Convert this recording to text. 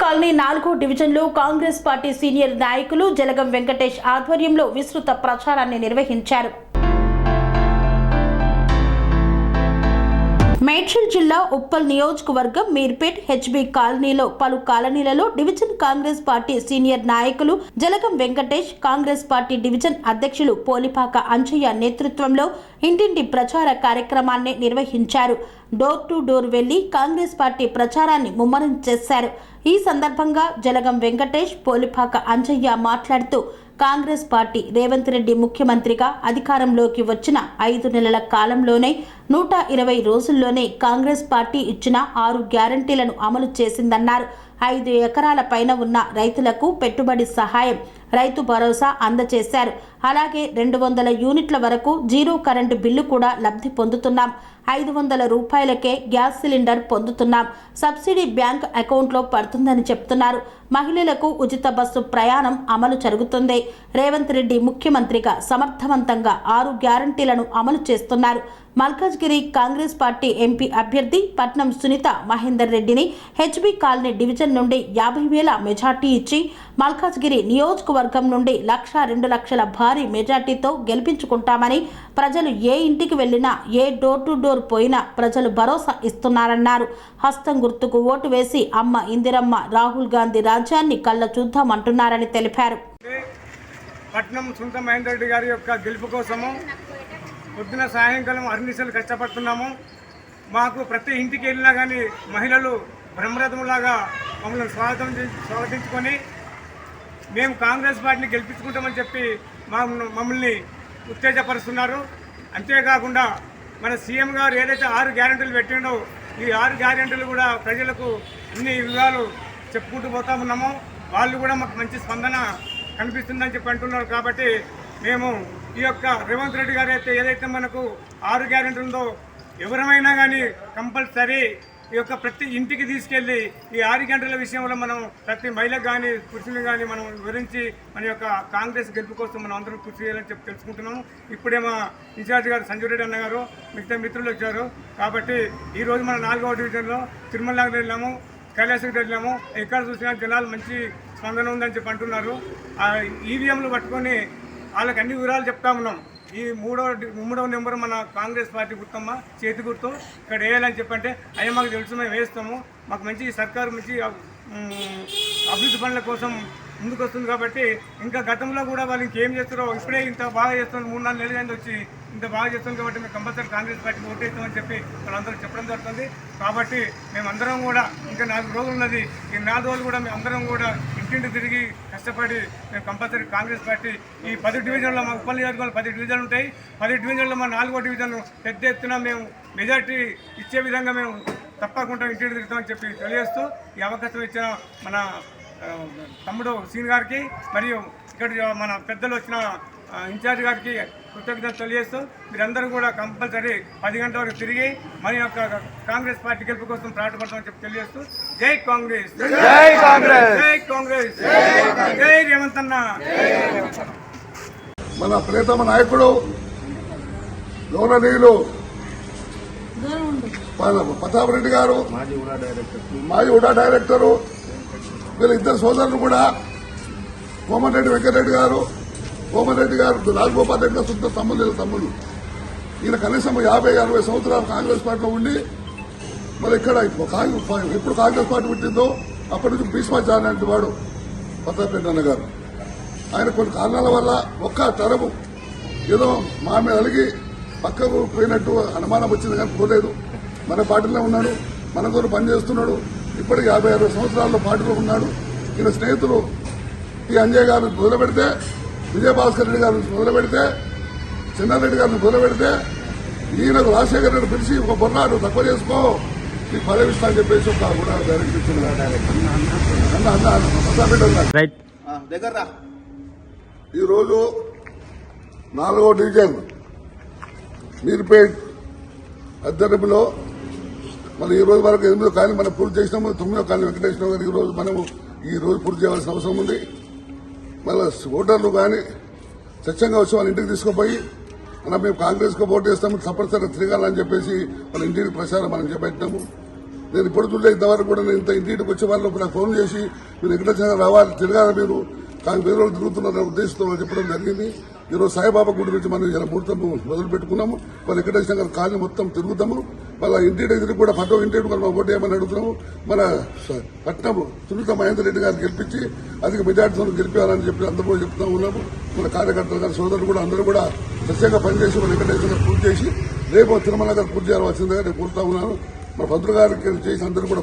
Colony నాలుగో డివిజన్లో Congress party senior నాయకులు జలగం వెంకటేష్ ఆధ్వర్యంలో విస్తృత ప్రచారాన్ని నిర్వహించారు. మేడ్చల్ జిల్లా ఉప్పల్ నియోజకవర్గం మీర్పేట్ హెచ్బి కాలనీలో పలు కాలనీలలో డివిజన్ కాంగ్రెస్ పార్టీ సీనియర్ నాయకులు Jalagam Venkatesh Congress party division అధ్యక్షులు పోలిపాక అంజయ్య నేతృత్వంలో ఇంటింటి ప్రచార కార్యక్రమాన్ని నిర్వహించారు. డోర్ టు డోర్ వెళ్ళి కాంగ్రెస్ పార్టీ ప్రచారాన్ని ముమ్మరం చేశారు. ఈ సందర్భంగా జలగం వెంకటేష్ పోలిపాక అంజయ్య మాట్లాడుతూ కాంగ్రెస్ పార్టీ రేవంత్ రెడ్డి ముఖ్యమంత్రిగా అధికారంలోకి వచ్చిన ఐదు నెలల కాలంలోనే నూట ఇరవై రోజుల్లోనే కాంగ్రెస్ పార్టీ ఇచ్చిన ఆరు గ్యారంటీలను అమలు చేసిందన్నారు. ఐదు ఎకరాల పైన ఉన్న రైతులకు పెట్టుబడి సహాయం రైతు భరోసా అందజేశారు అలాగే రెండు వందల యూనిట్ల వరకు జీరో కరెంటు బిల్లు కూడా లబ్ధి పొందుతున్నాం. ఐదు వందల రూపాయలకే గ్యాస్ సిలిండర్ పొందుతున్నాం. సబ్సిడీ బ్యాంక్ అకౌంట్లో పడుతుందని చెప్తున్నారు. మహిళలకు ఉచిత బస్సు ప్రయాణం అమలు జరుగుతుంది. రేవంత్ రెడ్డి ముఖ్యమంత్రిగా సమర్థవంతంగా ఆరు గ్యారంటీలను అమలు చేస్తున్నారు. మల్కాజ్గిరి కాంగ్రెస్ పార్టీ ఎంపీ అభ్యర్థి పట్నం సునీత మహేందర్ రెడ్డిని హెచ్బి కాలనీ డివిజన్ నుండి యాభై వేల మెజార్టీ ఇచ్చి మల్కాజ్గిరి నియోజకవర్గం నుండి లక్ష రెండు లక్షల భారీ మెజార్టీతో గెలిపించుకుంటామని ప్రజలు ఏ ఇంటికి వెళ్ళినా ఏ డోర్ టు డోర్ పోయినా ప్రజలు భరోసా ఇస్తున్నారన్నారు. హస్తం గుర్తుకు ఓటు వేసి అమ్మ ఇందిరమ్మ రాహుల్ గాంధీ రాజ్యాన్ని కళ్ళ చూద్దామంటున్నారని తెలిపారు. పట్నం సుంత మహేందర్ రెడ్డి గారి యొక్క గెలుపు కోసము పొద్దున సాయంకాలం అర్నిసలు కష్టపడుతున్నాము. మాకు ప్రతి ఇంటికి వెళ్ళినా కానీ మహిళలు బ్రహ్మరథంలాగా మమ్మల్ని స్వాగతం చే- స్వాగతించుకొని మేము కాంగ్రెస్ పార్టీని గెలిపించుకుంటామని చెప్పి మా మమ్మల్ని ఉత్తేజపరుస్తున్నారు. అంతేకాకుండా మన సీఎం గారు ఏదైతే ఆరు గ్యారెంటీలు పెట్టిండో ఈ ఆరు గ్యారెంటీలు కూడా ప్రజలకు అన్ని విధాలు చెప్పుకుంటూ పోతా ఉన్నాము. వాళ్ళు కూడా మాకు మంచి స్పందన కనిపిస్తుందని చెప్పి అంటున్నారు కాబట్టి మేము ఈ యొక్క రేవంత్ రెడ్డి గారు అయితే ఏదైతే మనకు ఆరు గ్యారెంటీ ఉందో ఎవరమైనా కానీ కంపల్సరీ ఈ యొక్క ప్రతి ఇంటికి తీసుకెళ్ళి ఈ ఆరు గంటల విషయంలో మనం ప్రతి మహిళకు కానీ పురుషులు కానీ మనం వివరించి మన యొక్క కాంగ్రెస్ గెలుపు కోసం మనం అందరం కృషి చేయాలని చెప్పి తెలుసుకుంటున్నాము. ఇప్పుడేమో ఇన్ఛార్జ్ గారు సంజయ్ రెడ్డి అన్న గారు మిగతా మిత్రులు వచ్చారు. కాబట్టి ఈరోజు మన నాలుగవ డివిజన్లో తిరుమలకి వెళ్ళాము కైలాసకి వెళ్ళాము. ఎక్కడ చూసినా జనాలు మంచి స్పందన ఉందని చెప్పి అంటున్నారు. ఈవీఎంలు పట్టుకొని వాళ్ళకి అన్ని వివరాలు చెప్తా ఉన్నాం. ఈ మూడవ మూడవ నెంబర్ మన కాంగ్రెస్ పార్టీ గుర్తమ్మ చేతి గుర్తు. ఇక్కడ వేయాలని చెప్పంటే అయ్యా మాకు తెలుసు మేము వేస్తాము. మాకు మంచి సర్కారు మంచి అభివృద్ధి పనుల కోసం ముందుకు వస్తుంది కాబట్టి ఇంకా గతంలో కూడా వాళ్ళు ఇంకేం చేస్తారో ఇప్పుడే ఇంత బాగా చేస్తున్నారు మూడు నాలుగు నెలలు అయింది వచ్చి ఇంత బాగా చేస్తుంది కాబట్టి మేము కంపల్సరీ కాంగ్రెస్ పార్టీకి ఓటేస్తామని చెప్పి వాళ్ళందరూ చెప్పడం జరుగుతుంది. కాబట్టి మేమందరం కూడా ఇంకా నాలుగు రోజులు ఉన్నది ఈ నాలుగు రోజులు కూడా మేము అందరం కూడా ఇంటింటి తిరిగి కష్టపడి మేము కంపల్సరీ కాంగ్రెస్ పార్టీ ఈ పది డివిజన్లో మా ఉప నియోజకవర్గంలో పది డివిజన్లు ఉంటాయి. పది డివిజన్లో మా నాలుగో డివిజన్ పెద్ద ఎత్తున మేము మెజార్టీ ఇచ్చే విధంగా మేము తప్పకుండా ఇంటింటి తిరుగుతామని చెప్పి తెలియజేస్తూ ఈ అవకాశం ఇచ్చిన మన తమ్ముడు సీన్ గారికి మరియు ఇక్కడ మన పెద్దలు వచ్చిన ఇన్ఛార్జ్ గారికి కృతజ్ఞతలు తెలియజేస్తూ మీరందరూ కూడా కంపల్సరీ పది గంటల వరకు తిరిగి మన యొక్క కాంగ్రెస్ పార్టీ గెలుపు కోసం పాటుపడతామని చెప్పి తెలియజేస్తూ జై కాంగ్రెస్. జై కాంగ్రెస్. జై కాంగ్రెస్. జై రేవంత్ అన్న మన ప్రియతమ నాయకుడు మన ప్రతాప్ రెడ్డి గారు మాజీ ఉడా డైరెక్టరు వీళ్ళ ఇద్దరు సోదరులు కూడా కోమన్ రెడ్డి వెంకటరెడ్డి గారు కోమన్ రెడ్డి గారు రాజగోపాల్ రెడ్డి గారు సొంత తమ్ముళ్ళు. తమ్ముడు ఈయన కనీసం యాభై అరవై సంవత్సరాలు కాంగ్రెస్ పార్టీలో ఉండి మరి ఇక్కడ ఎప్పుడు కాంగ్రెస్ పార్టీ పుట్టిందో అప్పటి నుంచి భీష్మాచార్య అంటే వాడు ప్రతాప్ అన్న గారు ఆయన కొన్ని కారణాల వల్ల ఒక్క తరము ఏదో మా మీద అలిగి పక్కకు పోయినట్టు అనుమానం వచ్చింది కానీ పోలేదు. మన పార్టీలో ఉన్నాడు మన పని పనిచేస్తున్నాడు ఇప్పటికి యాభై అరవై సంవత్సరాల్లో పార్టీలో ఉన్నాడు. ఈయన స్నేహితులు ఈ అంజయ్ గారిని మొదలు పెడితే విజయభాస్కర్ రెడ్డి గారిని మొదలు పెడితే చిన్నారెడ్డి గారిని మొదలు పెడితే ఈయనకు రాజశేఖర్ రెడ్డి పిలిచి ఒక బొర్రాడు తక్కువ చేసుకో నీకు పదవి ఇస్తా అని చెప్పేసి ఒక కూడా డైరెక్ట్ ఇచ్చింది దగ్గర ఈరోజు నాలుగో డివిజన్ మీర్పేట్ అద్దెరపులో మనం ఈ రోజు వరకు ఎనిమిదో కానీ మనం పూర్తి చేసినాము తొమ్మిదో కానీ వెంకటేశ్వర గారు ఈ రోజు మనము ఈ రోజు పూర్తి చేయాల్సిన అవసరం ఉంది. మళ్ళీ ఓటర్లు కానీ స్వచ్ఛంగా వచ్చి వాళ్ళ ఇంటికి తీసుకుపోయి మనం మేము కాంగ్రెస్కి ఓటు వేస్తాము తప్పనిసరిగా తిరగాలని చెప్పేసి వాళ్ళ ఇంటికి ప్రచారం మనం చేపట్టినాము. నేను ఇప్పుడు చూడలే ఇంతవరకు కూడా నేను ఇంత ఇంటికి వచ్చే వాళ్ళు నాకు ఫోన్ చేసి మీరు ఎక్కడ రావాలి తిరగాలి మీరు కానీ వేరే వాళ్ళు తిరుగుతున్న ఉద్దేశంతో చెప్పడం జరిగింది. ఈరోజు సాయిబాబా గుడి నుంచి మనం ఇలా ముహూర్తం మొదలు పెట్టుకున్నాము. వాళ్ళు వెంకటేశ్వర గారి కాలనీ మొత్తం తిరుగుతాము వాళ్ళ ఇంటి దగ్గర కూడా పట్టో ఇంటి మనం ఓటు ఏమని అడుగుతున్నాము. మన పట్నం సునీత మహేందర్ రెడ్డి గారు గెలిపించి అధిక మెజార్టీతో గెలిపారని చెప్పి అందరూ చెప్తా ఉన్నాము. మన కార్యకర్తలు గారి సోదరులు కూడా అందరూ కూడా ప్రత్యేకంగా పనిచేసి మన వెంకటేశ్వర గారు పూర్తి చేసి రేపు తిరుమల గారు పూర్తి చేయాల్సిందిగా నేను కోరుతా ఉన్నాను. మన పంతులు గారికి చేసి అందరూ కూడా